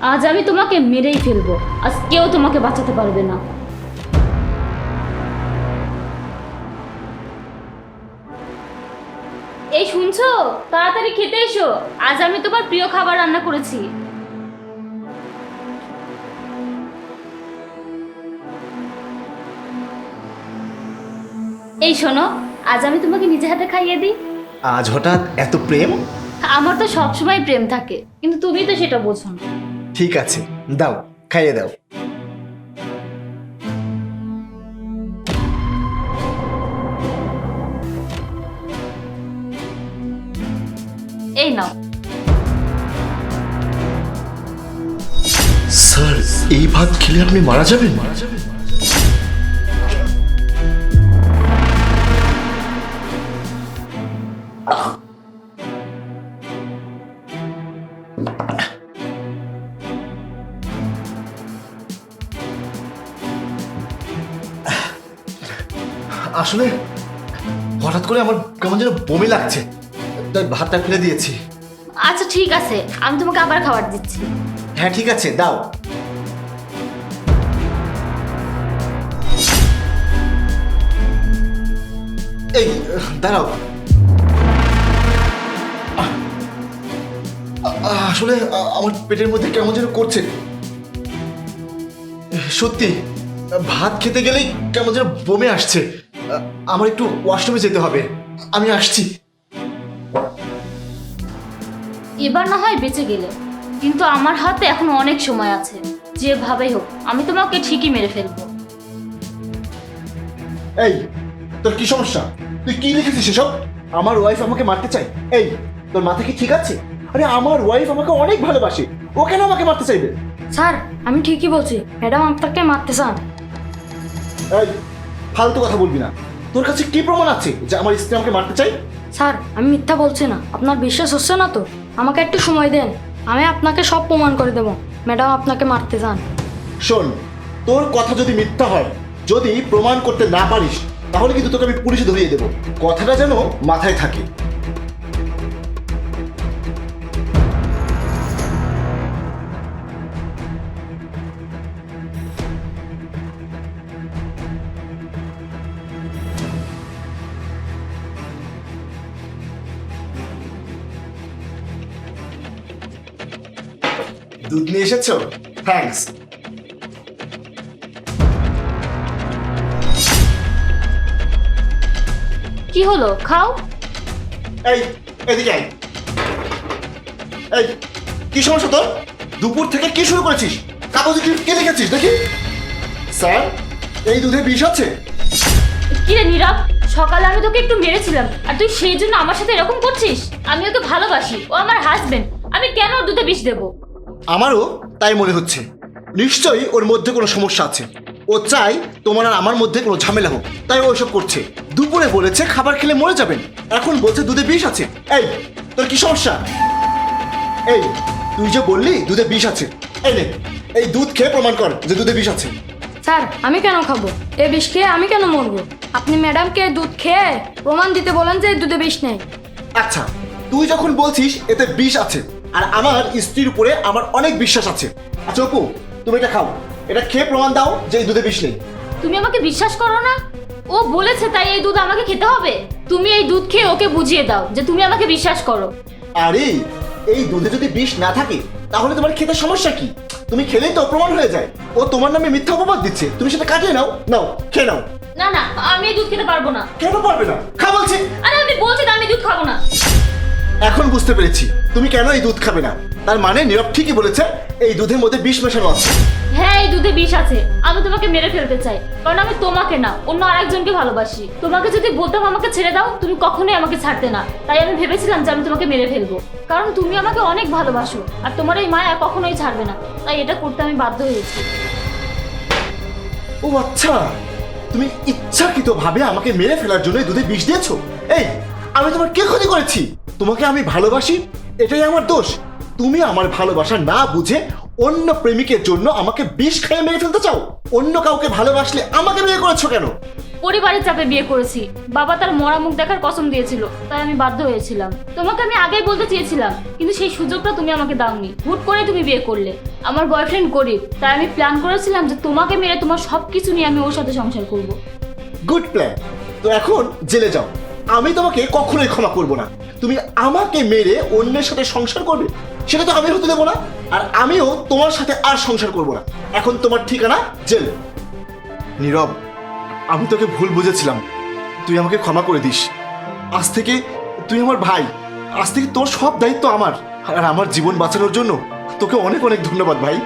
আজ আমি তোমাকে মেরেই ফেলব। আজ কেউ তোমাকে বাঁচাতে পারবে না। এই শুনছো? তাড়াতাড়ি খেতে এসো। আজ আমি তোমার প্রিয় খাবার রান্না করেছি। এই শোনো আজ আমি তোমাকে নিজে হাতে খাইয়ে দিই। আজ হঠাৎ এত প্রেম? আমার তো সবসময় প্রেম থাকে কিন্তু তুমি তো সেটা বোঝো না। ঠিক আছে দাও খাইয়ে দাও। এই নাও। স্যার এই ভাত খেলে আপনি মারা যাবেন মারা যাবেন? আসলে হঠাৎ করে আমার কেমন যেন বমি লাগছে। তাই ভাতটা ফেলে দিয়েছি। আচ্ছা ঠিক আছে। আমি তোমাকে আবার খাবার দিচ্ছি। হ্যাঁ ঠিক আছে দাও। এই দাঁড়াও। আসলে আমার পেটের মধ্যে কেমন যেন করছে। সত্যি ভাত খেতে গেলেই কেমন যেন বমে আসছে। আমার একটু ওয়াশরুমে যেতে হবে। আমি আসছি। এবার না হয় বেঁচে গেলে। কিন্তু আমার হাতে এখন অনেক সময় আছে। যেভাবেই হোক আমি তোমাকে ঠিকই মেরে ফেলব। এই তোর কি সমস্যা? তুই কি লিখেছিস এসব? আমার ওয়াইফ আমাকে মারতে চাই এই তোর মাথা কি ঠিক আছে? আরে আমার ওয়াইফ আমাকে অনেক ভালোবাসে। ও কেন আমাকে মারতে চাইবে? স্যার আমি ঠিকই বলছি। ম্যাডাম আপনাকে মারতে চান। এই ফালতু কথা বলবি না। তোর কাছে কি প্রমাণ আছে যে আমার স্ত্রী আমাকে মারতে চাই স্যার আমি মিথ্যা বলছি না। আপনার বিশ্বাস হচ্ছে না তো? আমাকে একটু সময় দেন। আমি আপনাকে সব প্রমাণ করে দেব। ম্যাডাম আপনাকে মারতে চান। শোন তোর কথা যদি মিথ্যা হয় যদি প্রমাণ করতে না পারিস তাহলে কিন্তু তোকে আমি পুলিশে ধরিয়ে দেবো। কথাটা যেন মাথায় থাকে। দুধ নিয়ে এসেছ? থ্যাঙ্কস কি হলো? খাও। এই এদিকে আয়। এই কি সমস্যা তোর? দুপুর থেকে কি শুরু করেছিস? কাগজে কি কে লিখেছিস দেখি স্যার এই দুধে বিষ আছে? কি রে নীরব সকালে আমি তোকে একটু মেরেছিলাম আর তুই সেই জন্য আমার সাথে এরকম করছিস? আমি ওকে ভালোবাসি ও আমার হাজবেন্ড আমি কেন ওর দুধে বিষ দেবো? আমারও তাই মনে হচ্ছে। নিশ্চয়ই ওর মধ্যে কোনো সমস্যা আছে। ও চাই তোমার আর আমার মধ্যে কোনো ঝামেলা হোক। তাই ও এসব করছে। দুপুরে বলেছে খাবার খেলে মরে যাবেন। এখন বলছে দুধে বিষ আছে। এই তোর কি সমস্যা? এই তুই যে বললি দুধে বিষ আছে। এই নে এই দুধ খেয়ে প্রমাণ কর যে দুধে বিষ আছে। স্যার আমি কেন খাব? এ বিষ খেয়ে আমি কেন মরবো? আপনি ম্যাডামকে দুধ খেয়ে প্রমাণ দিতে বলেন যে এই দুধে বিষ নেই। আচ্ছা তুই যখন বলছিস এতে বিষ আছে আর আমার স্ত্রীর উপরে আমার অনেক বিশ্বাস আছে। আচ্ছা অপু তুমি এটা খাও। এটা খেয়ে প্রমাণ দাও যে এই দুধে বিষ নেই। তুমি আমাকে বিশ্বাস করো না? ও বলেছে তাই এই দুধ আমাকে খেতে হবে? তুমি এই দুধ খেয়ে ওকে বুঝিয়ে দাও যে তুমি আমাকে বিশ্বাস করো। আরে এই দুধে যদি বিষ না থাকে তাহলে তোমার খেতে সমস্যা কি? তুমি খেলেই তো প্রমাণ হয়ে যায়। ও তোমার নামে মিথ্যা অপবাদ দিচ্ছে। তুমি সেটা কাটিয়ে নাও। নাও খেয়ে নাও। না না আমি এই দুধ খেতে পারব না। কেন পারবে না? খা বলছি। আরে আমি বলছি তো আমি দুধ খাব। না এখন বুঝতে পেরেছি। তুমি কেন এই দুধ খাবে না? তার মানে নীরব ঠিকই বলেছে এই দুধের মধ্যে বিষ মেশানো আছে। হ্যাঁ এই দুধে বিষ আছে। আমি তোমাকে মেরে ফেলতে চাই কারণ আমি তোমাকে না অন্য আরেকজনকে ভালোবাসি। তোমাকে যদি বলতাম আমাকে ছেড়ে দাও তুমি কখনোই আমাকে ছাড়তে না। তাই আমি ভেবেছিলাম যে আমি তোমাকে মেরে ফেলব। কারণ তুমি আমাকে অনেক ভালোবাসো আর তোমার এই মায়া কখনোই ছাড়বে না। তাই এটা করতে আমি বাধ্য হয়েছি। ও আচ্ছা তুমি ইচ্ছাকৃত ভাবে আমাকে মেরে ফেলার জন্য এই দুধে বিষ দিয়েছ? এই আমি তোমার কে ক্ষতি করেছি? তোমাকে আমি ভালোবাসি? এটাই আমার দোষ। তুমি আমার ভালোবাসা না বুঝে অন্য প্রেমিকের জন্য আমাকে বিষ খেয়ে মেরে ফেলতে চাও? অন্য কাউকে ভালোবাসলে আমাকে বিয়ে করেছ কেন? পরিবারের চাপে বিয়ে করেছি। বাবা তার মরা মুখ দেখার কসম দিয়েছিল তাই আমি বাধ্য হয়েছিলাম। তোমাকে আমি আগেই বলতে চেয়েছিলাম কিন্তু সেই সুযোগটা তুমি আমাকে দাওনি। হুট করে তুমি বিয়ে করলে। আমার বয়ফ্রেন্ড গরিব তাই আমি প্ল্যান করেছিলাম যে তোমাকে মেরে তোমার সব কিছু নিয়ে আমি ওর সাথে সংসার করব। গুড প্ল্যান তো এখন জেলে যাও। আমি তোমাকে কখনোই ক্ষমা করব না। তুমি আমাকে মেরে অন্যের সাথে সংসার করবে, সেটা তো আমি হতে দেবো না, আর আমিও তোমার সাথে আর সংসার করব না। এখন তোমার ঠিকানা জেল। নীরব, আমি তোকে ভুল বুঝেছিলাম। তুই আমাকে ক্ষমা করে দিস। আজ থেকে তুই আমার ভাই, আজ থেকে তোর সব দায়িত্ব আমার, আর আমার জীবন বাঁচানোর জন্য তোকে অনেক অনেক ধন্যবাদ ভাই।